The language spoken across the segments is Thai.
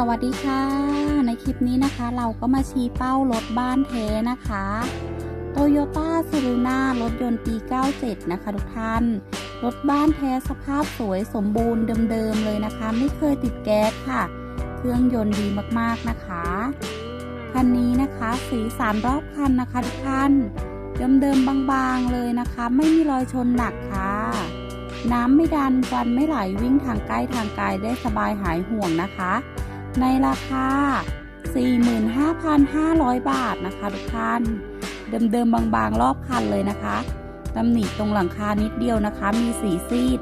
สวัสดีค่ะ ในคลิปนี้นะคะ เราก็มาชี้เป้ารถบ้านแท้นะคะโตโยต้าซูรุน่ารถยนต์ปี 97 นะคะทุกท่าน รถบ้านแท้สภาพสวยสมบูรณ์เดิมๆเลยนะคะ ไม่เคยติดแก๊สค่ะ เครื่องยนต์ดีมากๆนะคะ คันนี้นะคะสีสันรอบคันนะคะทุกท่านเดิมๆบางๆเลยนะคะ ไม่มีรอยชนหนักค่ะ น้ำไม่ดันควันไม่ไหลวิ่งทางใกล้ทางไกลได้สบายหายห่วงนะคะ ในราคา 45,500 บาทนะคะทุกท่าน เดิมๆบางๆ รอบคันเลยนะคะตำหนิตรงหลังคานิดเดียวนะคะ มีสีซีด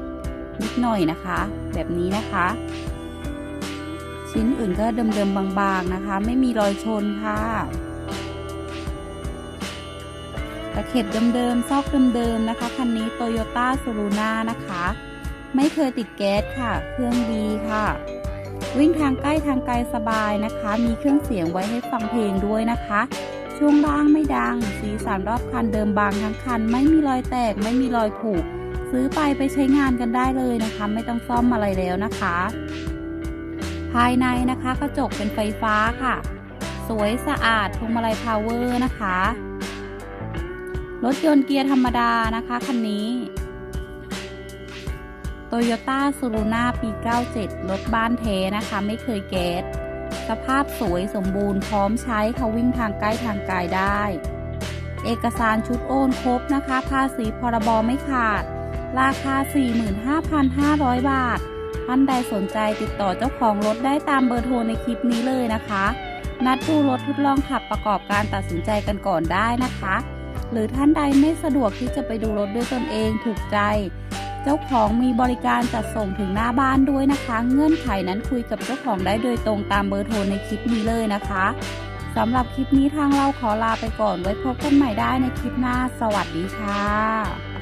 นิดหน่อยนะคะ แบบนี้นะคะ ชิ้นอื่นก็เดิมๆบางๆนะคะ ไม่มีรอยชนค่ะตะเข็บเดิมๆซอกเดิมๆนะคะคันนี้โตโยต้าซูรุน่านะคะ ไม่เคยติดแก๊สค่ะ เครื่องดีค่ะ วิ่งทางใกล้ทางไกลสบายนะคะ มีเครื่องเสียงไว้ให้ฟังเพลงด้วยนะคะ ช่วงล่างไม่ดัง สีสันรอบคันเดิมบางทั้งคัน ไม่มีรอยแตก ไม่มีรอยผุซื้อไปไปใช้งานกันได้เลยนะคะ ไม่ต้องซ่อมอะไรแล้วนะคะ ภายในนะคะกระจกเป็นไฟฟ้าค่ะ สวยสะอาดพวงมาลัยพาวเวอร์นะคะ รถยนต์เกียร์ธรรมดานะคะคันนี้ Toyota s u r u n a ปี 97 รถบ้านเทนะคะ ไม่เคยแก๊สสภาพสวยสมบูรณ์พร้อมใช้เขาวิ่งทางใกล้ทางไกลได้ เอกสารชุดโอนครบนะคะ ภาษีพรบไม่ขาด ราคา 45,500 บาท ท่านใดสนใจติดต่อเจ้าของรถได้ตามเบอร์โทรในคลิปนี้เลยนะคะ นัดดูรถทดลองขับประกอบการตัดสินใจกันก่อนได้นะคะ หรือท่านใดไม่สะดวกที่จะไปดูรถด้วยตนเองถูกใจ เจ้าของมีบริการจัดส่งถึงหน้าบ้านด้วยนะคะ เงื่อนไขนั้นคุยกับเจ้าของได้โดยตรงตามเบอร์โทรในคลิปนี้เลยนะคะสำหรับคลิปนี้ทางเราขอลาไปก่อนไว้พบกันใหม่ได้ในคลิปหน้า สวัสดีค่ะ